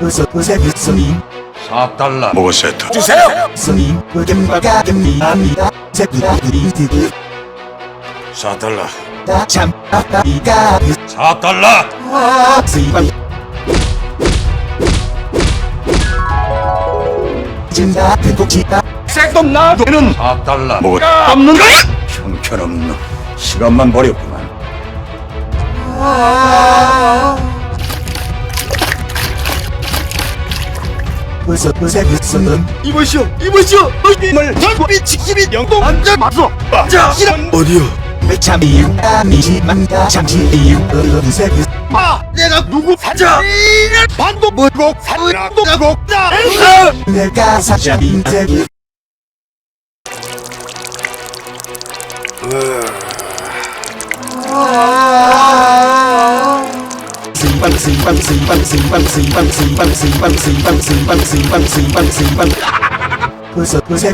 어서 보세요 스님 4달러 모세트. 주세요! 스님 의견과 가금이합니다. 제부다 리드 4달러 다참 아따이가 4달러 스이방 진다 된곡지다 색돔 나도는 4달러 뭐 없는 거야? 형편없는 놈. 시간만 버렸구만. 어 이보시오 이보시오. 힘을 전비 지키비 영동 마소. 자 이런. 어디요? 참 이유아니지만 잠시 이유 보세요 마 내가 누구 사자. 이런 반도 뭐고 사도 가고. 나 내가 사자인 세계 스이방 스 이방 스이방 스이방 스이방 스이방 스이방 스이방 스이방 스이방 스이방 스이방 어서 보세